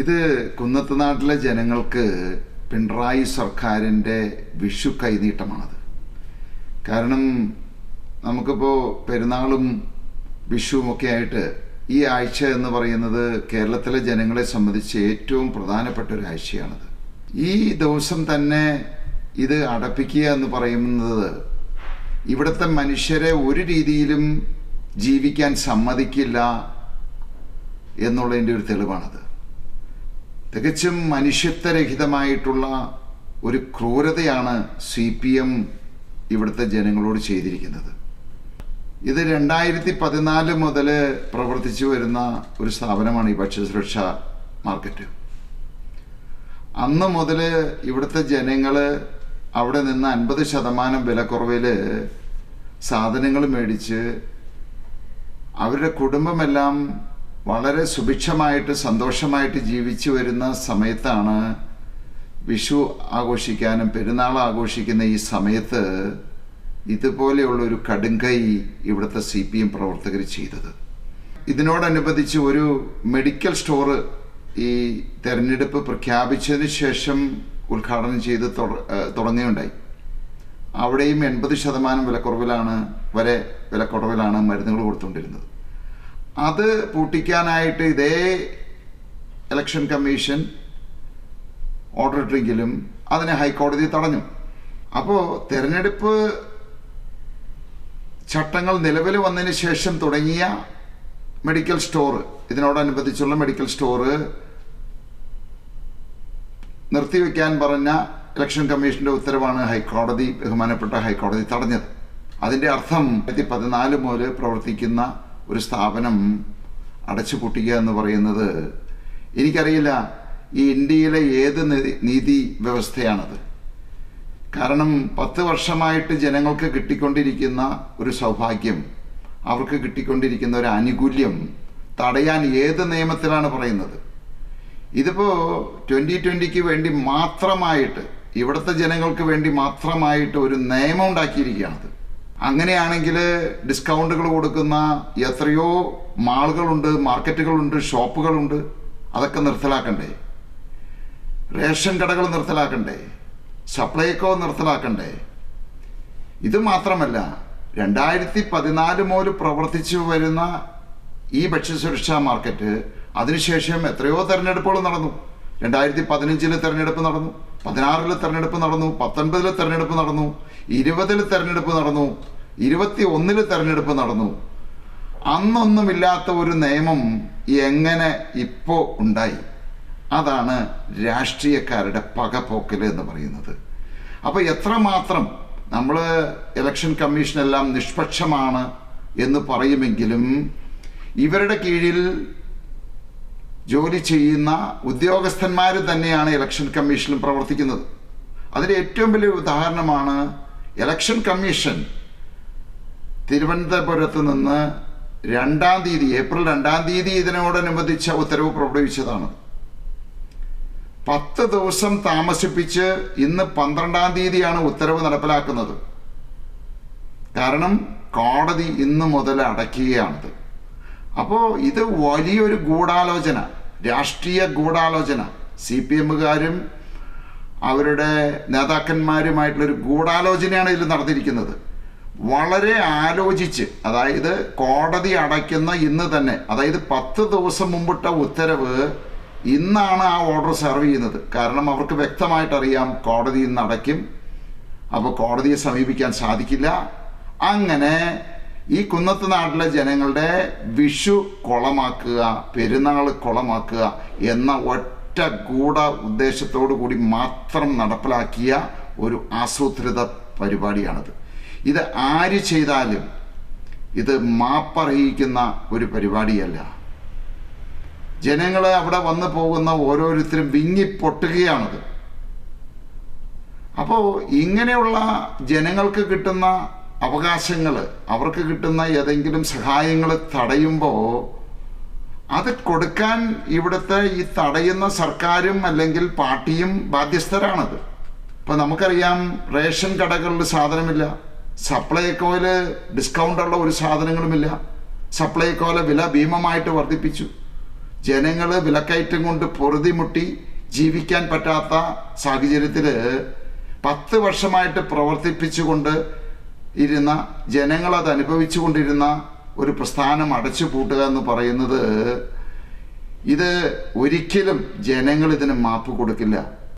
ഇത് കുന്നത്ത് നാട്ടിലെ ജനങ്ങൾക്ക് പിണറായി സർക്കാരിന്റെ വിഷു കൈനീട്ടമാണത്. കാരണം നമുക്കിപ്പോൾ പെരുന്നാളും വിഷുവുമൊക്കെ ആയിട്ട് ഈ ആഴ്ച എന്ന് പറയുന്നത് കേരളത്തിലെ ജനങ്ങളെ സംബന്ധിച്ച് ഏറ്റവും പ്രധാനപ്പെട്ട ഒരു ആഴ്ചയാണത്. ഈ ദിവസം തന്നെ ഇത് അടപ്പിക്കുക എന്ന് പറയുന്നത് ഇവിടുത്തെ മനുഷ്യരെ ഒരു രീതിയിലും ജീവിക്കാൻ സമ്മതിക്കില്ല എന്നുള്ളതിന്റെ ഒരു തെളിവാണത്. തികച്ചും മനുഷ്യത്വരഹിതമായിട്ടുള്ള ഒരു ക്രൂരതയാണ് സി പി എം ഇവിടുത്തെ ജനങ്ങളോട് ചെയ്തിരിക്കുന്നത്. ഇത് രണ്ടായിരത്തി പതിനാല് മുതൽ പ്രവർത്തിച്ചു വരുന്ന ഒരു സ്ഥാപനമാണ് ഈ ഭക്ഷ്യസുരക്ഷ മാർക്കറ്റ്. അന്ന് മുതൽ ഇവിടുത്തെ ജനങ്ങൾ അവിടെ നിന്ന് അൻപത് ശതമാനം വിലക്കുറവിൽ സാധനങ്ങൾ മേടിച്ച് അവരുടെ കുടുംബമെല്ലാം വളരെ സുഭിക്ഷമായിട്ട് സന്തോഷമായിട്ട് ജീവിച്ചു വരുന്ന സമയത്താണ് വിഷു ആഘോഷിക്കാനും പെരുന്നാൾ ആഘോഷിക്കുന്ന ഈ സമയത്ത് ഇതുപോലെയുള്ള ഒരു കടുങ്കൈ ഇവിടുത്തെ സി പി എം പ്രവർത്തകർ ചെയ്തത്. ഇതിനോടനുബന്ധിച്ച് ഒരു മെഡിക്കൽ സ്റ്റോർ ഈ തെരഞ്ഞെടുപ്പ് പ്രഖ്യാപിച്ചതിന് ശേഷം ഉദ്ഘാടനം ചെയ്ത് തുടങ്ങുകയുണ്ടായി. അവിടെയും എൺപത് ശതമാനം വിലക്കുറവിലാണ് വരെ വിലക്കുറവിലാണ് മരുന്നുകൾ കൊടുത്തുകൊണ്ടിരുന്നത്. അത് പൂട്ടിക്കാനായിട്ട് ഇതേ ഇലക്ഷൻ കമ്മീഷൻ ഓർഡർ ഇട്ടെങ്കിലും അതിനെ ഹൈക്കോടതി തടഞ്ഞു. അപ്പോൾ തെരഞ്ഞെടുപ്പ് ചട്ടങ്ങൾ നിലവിൽ വന്നതിന് ശേഷം തുടങ്ങിയ മെഡിക്കൽ സ്റ്റോർ ഇതിനോടനുബന്ധിച്ചുള്ള മെഡിക്കൽ സ്റ്റോറ് നിർത്തിവെക്കാൻ പറഞ്ഞ ഇലക്ഷൻ കമ്മീഷന്റെ ഉത്തരവാണ് ഹൈക്കോടതി ബഹുമാനപ്പെട്ട ഹൈക്കോടതി തടഞ്ഞത്. അതിന്റെ അർത്ഥം രണ്ടായിരത്തി പതിനാല് മുതൽ പ്രവർത്തിക്കുന്ന ഒരു സ്ഥാപനം അടച്ചു പൊട്ടിക്കുക എന്ന് പറയുന്നത് എനിക്കറിയില്ല ഈ ഇന്ത്യയിലെ ഏത് നീതി- വ്യവസ്ഥയാണത്. കാരണം പത്ത് വർഷമായിട്ട് ജനങ്ങൾക്ക് കിട്ടിക്കൊണ്ടിരിക്കുന്ന ഒരു സൗഭാഗ്യം അവർക്ക് കിട്ടിക്കൊണ്ടിരിക്കുന്ന ഒരു ആനുകൂല്യം തടയാൻ ഏത് നിയമത്തിലാണ് പറയുന്നത്? ഇതിപ്പോൾ ട്വന്റി ട്വന്റിക്ക് വേണ്ടി മാത്രമായിട്ട് ഇവിടുത്തെ ജനങ്ങൾക്ക് വേണ്ടി മാത്രമായിട്ട് ഒരു നിയമം ഉണ്ടാക്കിയിരിക്കുകയാണത്. അങ്ങനെയാണെങ്കിൽ ഡിസ്കൗണ്ടുകൾ കൊടുക്കുന്ന എത്രയോ മാളുകളുണ്ട് മാർക്കറ്റുകളുണ്ട് ഷോപ്പുകളുണ്ട്. അതൊക്കെ നിർത്തലാക്കണ്ടേ? റേഷൻ കടകൾ നിർത്തലാക്കണ്ടേ? സപ്ലൈകോ നിർത്തലാക്കണ്ടേ? ഇത് മാത്രമല്ല രണ്ടായിരത്തി പതിനാല് മുതൽ പ്രവർത്തിച്ചു വരുന്ന ഈ ഭക്ഷ്യസുരക്ഷാ മാർക്കറ്റ് അതിനുശേഷം എത്രയോ തെരഞ്ഞെടുപ്പുകൾ നടന്നു. രണ്ടായിരത്തി പതിനഞ്ചിൽ തെരഞ്ഞെടുപ്പ് നടന്നു പതിനാറിൽ തെരഞ്ഞെടുപ്പ് നടന്നു പത്തൊൻപതിൽ തെരഞ്ഞെടുപ്പ് നടന്നു ഇരുപതിൽ തെരഞ്ഞെടുപ്പ് നടന്നു ഇരുപത്തി ഒന്നിൽ തെരഞ്ഞെടുപ്പ് നടന്നു. അന്നൊന്നുമില്ലാത്ത ഒരു നിയമം എങ്ങനെ ഇപ്പോ ഉണ്ടായി? അതാണ് രാഷ്ട്രീയക്കാരുടെ പകപോക്കൽ എന്ന് പറയുന്നത്. അപ്പോൾ എത്രമാത്രം നമ്മൾ ഇലക്ഷൻ കമ്മീഷനെല്ലാം നിഷ്പക്ഷമാണ് എന്ന് പറയുമെങ്കിലും ഇവരുടെ കീഴിൽ ജോലി ചെയ്യുന്ന ഉദ്യോഗസ്ഥന്മാർ തന്നെയാണ് ഇലക്ഷൻ കമ്മീഷനിൽ പ്രവർത്തിക്കുന്നത്. അതിന്റെ ഏറ്റവും വലിയ ഉദാഹരണമാണ് ഇലക്ഷൻ കമ്മീഷൻ തിരുവനന്തപുരത്ത് നിന്ന് രണ്ടാം തീയതി ഏപ്രിൽ രണ്ടാം തീയതി ഇതിനോടനുബന്ധിച്ച ഉത്തരവ് പുറപ്പെടുവിച്ചതാണ് പത്ത് ദിവസം താമസിപ്പിച്ച് ഇന്ന് പന്ത്രണ്ടാം തീയതിയാണ് ഉത്തരവ് നടപ്പിലാക്കുന്നത്. കാരണം കോടതി ഇന്ന് മുതൽ അടയ്ക്കുകയാണത്. അപ്പോൾ ഇത് വലിയൊരു ഗൂഢാലോചന. രാഷ്ട്രീയ ഗൂഢാലോചന. സി പി എമ്മുകാരും അവരുടെ നേതാക്കന്മാരുമായിട്ടുള്ളൊരു ഗൂഢാലോചനയാണ് ഇതിൽ നടന്നിരിക്കുന്നത്. വളരെ ആലോചിച്ച് അതായത് കോടതി അടയ്ക്കുന്ന ഇന്ന് തന്നെ അതായത് പത്ത് ദിവസം മുമ്പിട്ട ഉത്തരവ് ഇന്നാണ് ആ ഓർഡർ സെർവ് ചെയ്യുന്നത്. കാരണം അവർക്ക് വ്യക്തമായിട്ടറിയാം കോടതി ഇന്ന് അടയ്ക്കും. അപ്പോൾ കോടതിയെ സമീപിക്കാൻ സാധിക്കില്ല. അങ്ങനെ ഈ കുന്നത്ത് നാട്ടിലെ ജനങ്ങളുടെ വിഷു കുളമാക്കുക പെരുന്നാൾ കുളമാക്കുക എന്ന ഒറ്റ ഗൂഢ ഉദ്ദേശത്തോടു കൂടി മാത്രം നടപ്പിലാക്കിയ ഒരു ആസൂത്രിത പരിപാടിയാണിത്. ഇത് ആര് ചെയ്താലും ഇത് മാപ്പറിയിക്കുന്ന ഒരു പരിപാടിയല്ല. ജനങ്ങൾ അവിടെ വന്നു പോകുന്ന ഓരോരുത്തരും വിങ്ങിപ്പൊട്ടുകയാണത് അപ്പോൾ ഇങ്ങനെയുള്ള ജനങ്ങൾക്ക് കിട്ടുന്ന അവകാശങ്ങൾ അവർക്ക് കിട്ടുന്ന ഏതെങ്കിലും സഹായങ്ങൾ തടയുമ്പോൾ അത് കൊടുക്കാൻ ഇവിടുത്തെ ഈ തടയുന്ന സർക്കാരും അല്ലെങ്കിൽ പാർട്ടിയും ബാധ്യസ്ഥരാണത്. ഇപ്പം നമുക്കറിയാം റേഷൻ കടകളിൽ സാധനമില്ല സപ്ലൈകോയിൽ ഡിസ്കൗണ്ട് ഉള്ള ഒരു സാധനങ്ങളുമില്ല സപ്ലൈകോയിലെ വില ഭീമമായിട്ട് വർദ്ധിപ്പിച്ചു. ജനങ്ങൾ വിലക്കയറ്റം കൊണ്ട് പൊറുതിമുട്ടി ജീവിക്കാൻ പറ്റാത്ത സാഹചര്യത്തിൽ പത്ത് വർഷമായിട്ട് പ്രവർത്തിപ്പിച്ചുകൊണ്ട് ഇരുന്ന ജനങ്ങളത് അത് അനുഭവിച്ചു കൊണ്ടിരുന്ന ഒരു പ്രസ്ഥാനം അടച്ചു പൂട്ടുക എന്ന് പറയുന്നത് ഇത് ഒരിക്കലും ജനങ്ങൾ ഇതിന് മാപ്പ് കൊടുക്കില്ല.